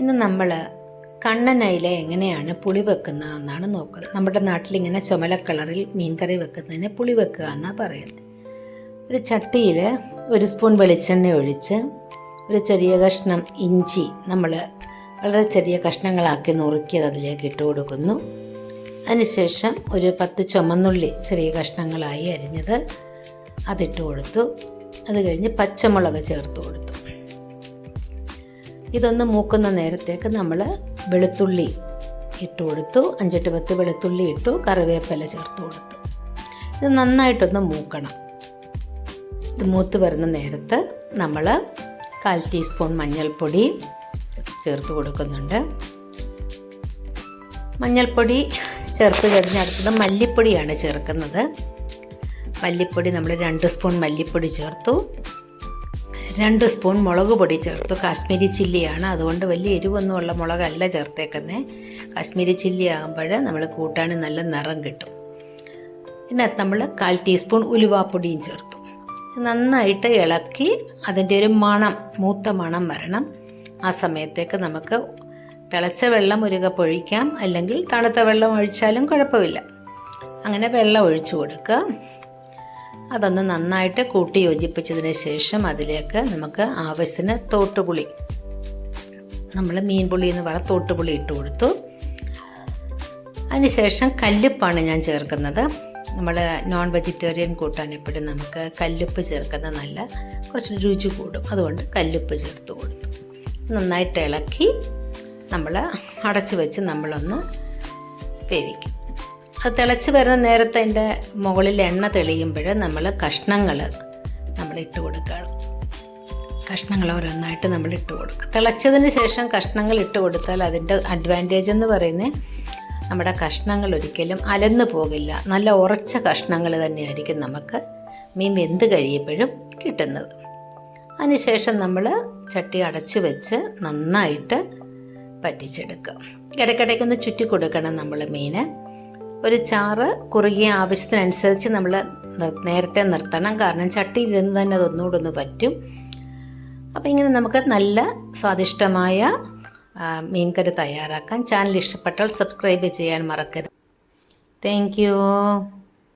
ഇന്ന് നമ്മൾ കണ്ണനയില എങ്ങനെയാണ് പുളി വെക്കുന്നത് എന്നാണ് നോക്കുന്നത്. നമ്മുടെ നാട്ടിൽ ഇങ്ങനെ ചുമല കളറിൽ മീൻകറി വെക്കുന്നതിന് പുളി വെക്കുക എന്നാണ് പറയുന്നത്. ഒരു ചട്ടിയിൽ ഒരു സ്പൂൺ വെളിച്ചെണ്ണ ഒഴിച്ച് ഒരു ചെറിയ കഷ്ണം ഇഞ്ചി നമ്മൾ വളരെ ചെറിയ കഷ്ണങ്ങളാക്കി നുറുക്കി അതിലേക്ക് ഇട്ട് കൊടുക്കുന്നു. അതിനുശേഷം ഒരു പത്ത് ചുമന്നുള്ളി ചെറിയ കഷ്ണങ്ങളായി അരിഞ്ഞത് അതിട്ട് കൊടുത്തു. അത് കഴിഞ്ഞ് പച്ചമുളക് ചേർത്ത് കൊടുത്തു. ഇതൊന്ന് മൂക്കുന്ന നേരത്തേക്ക് നമ്മൾ വെളുത്തുള്ളി ഇട്ട് കൊടുത്തു. അഞ്ചെട്ട് പത്ത് വെളുത്തുള്ളി ഇട്ടു. കറിവേപ്പില ചേർത്ത് കൊടുത്തു. ഇത് നന്നായിട്ടൊന്ന് മൂക്കണം. ഇത് മൂത്ത് വരുന്ന നേരത്ത് നമ്മൾ കാൽ ടീസ്പൂൺ മഞ്ഞൾപ്പൊടി ചേർത്ത് കൊടുക്കുന്നുണ്ട്. മഞ്ഞൾപ്പൊടി ചേർത്ത് കഴിഞ്ഞ് അടുത്തത് മല്ലിപ്പൊടിയാണ് ചേർക്കുന്നത്. മല്ലിപ്പൊടി നമ്മൾ രണ്ട് സ്പൂൺ മല്ലിപ്പൊടി ചേർത്തു. രണ്ട് സ്പൂൺ മുളക് പൊടി ചേർത്തു. കാശ്മീരി ചില്ലിയാണ്. അതുകൊണ്ട് വലിയ എരിവൊന്നുമുള്ള മുളകല്ല ചേർത്തേക്കുന്നത് കാശ്മീരി ചില്ലി ആകുമ്പോൾ നമ്മൾ കൂട്ടാൻ നല്ല നിറം കിട്ടും. ഇതിനകത്ത് നമ്മൾ കാൽ ടീസ്പൂൺ ഉലുവാപ്പൊടിയും ചേർത്തു. നന്നായിട്ട് ഇളക്കി അതിന്റെ ഒരു മണം മൂത്ത മണം വരണം. ആ സമയത്തേക്ക് നമുക്ക് തിളച്ച വെള്ളം ഒരു കപ്പ് ഒഴിക്കാം അല്ലെങ്കിൽ തണുത്ത വെള്ളം ഒഴിച്ചാലും കുഴപ്പമില്ല. അങ്ങനെ വെള്ളം ഒഴിച്ചു കൊടുക്കുക. അതൊന്ന് നന്നായിട്ട് കൂട്ടി യോജിപ്പിച്ചതിന് ശേഷം അതിലേക്ക് നമുക്ക് ആവശ്യത്തിന് തോട്ടുപുളി. നമ്മൾ മീൻ പുളി എന്ന് പറഞ്ഞ തോട്ടുപുളി ഇട്ട് കൊടുത്തു. അതിനുശേഷം കല്ലുപ്പാണ് ഞാൻ ചേർക്കുന്നത്. നമ്മൾ നോൺ വെജിറ്റേറിയൻ കൂട്ടാൻ എപ്പോഴും നമുക്ക് കല്ലുപ്പ് ചേർക്കുന്നത് നല്ല കുറച്ച് രുചി കൂടും. അതുകൊണ്ട് കല്ലുപ്പ് ചേർത്ത് കൊടുത്തു. നന്നായിട്ട് ഇളക്കി നമ്മൾ അടച്ചു വെച്ച് നമ്മളൊന്ന് വേവിക്കും. തിളച്ച് വരുന്ന നേരത്തെ അതിന്റെ മുകളിൽ എണ്ണ തെളിയുമ്പോൾ നമ്മൾ കഷ്ണങ്ങൾ നമ്മൾ ഇട്ട് കൊടുക്കുകയാണ് കഷ്ണങ്ങൾ ഓരോന്നായിട്ട് നമ്മൾ ഇട്ട് കൊടുക്കുക. തിളച്ചതിന് ശേഷം കഷ്ണങ്ങൾ ഇട്ട് കൊടുത്താൽ അതിന്റെ അഡ്വാന്റേജ് എന്ന് പറയുന്നത് നമ്മുടെ കഷ്ണങ്ങൾ ഒരിക്കലും അലന്നു പോകില്ല. നല്ല ഉറച്ച കഷ്ണങ്ങൾ തന്നെയായിരിക്കും നമുക്ക് മീൻ വെന്ത് കഴിയുമ്പോഴും കിട്ടുന്നത്. അതിനുശേഷം നമ്മൾ ചട്ടി അടച്ചു വെച്ച് നന്നായിട്ട് പറ്റിച്ചെടുക്കുക. ഇടയ്ക്കിടയ്ക്കൊന്ന് ചുറ്റി കൊടുക്കണം നമ്മൾ മീന്. ഒരു ചാറ് കുറുകിയ ആവശ്യത്തിനനുസരിച്ച് നമ്മൾ നേരത്തെ നിർത്തണം. കാരണം ചട്ടിയിലിരുന്ന് തന്നെ അതൊന്നുകൂടെ ഒന്ന് പറ്റും. അപ്പോൾ ഇങ്ങനെ നമുക്ക് നല്ല സ്വാദിഷ്ടമായ മീൻകറി തയ്യാറാക്കാൻ ചാനൽ ഇഷ്ടപ്പെട്ടാൽ സബ്സ്ക്രൈബ് ചെയ്യാൻ മറക്കരുത്. താങ്ക്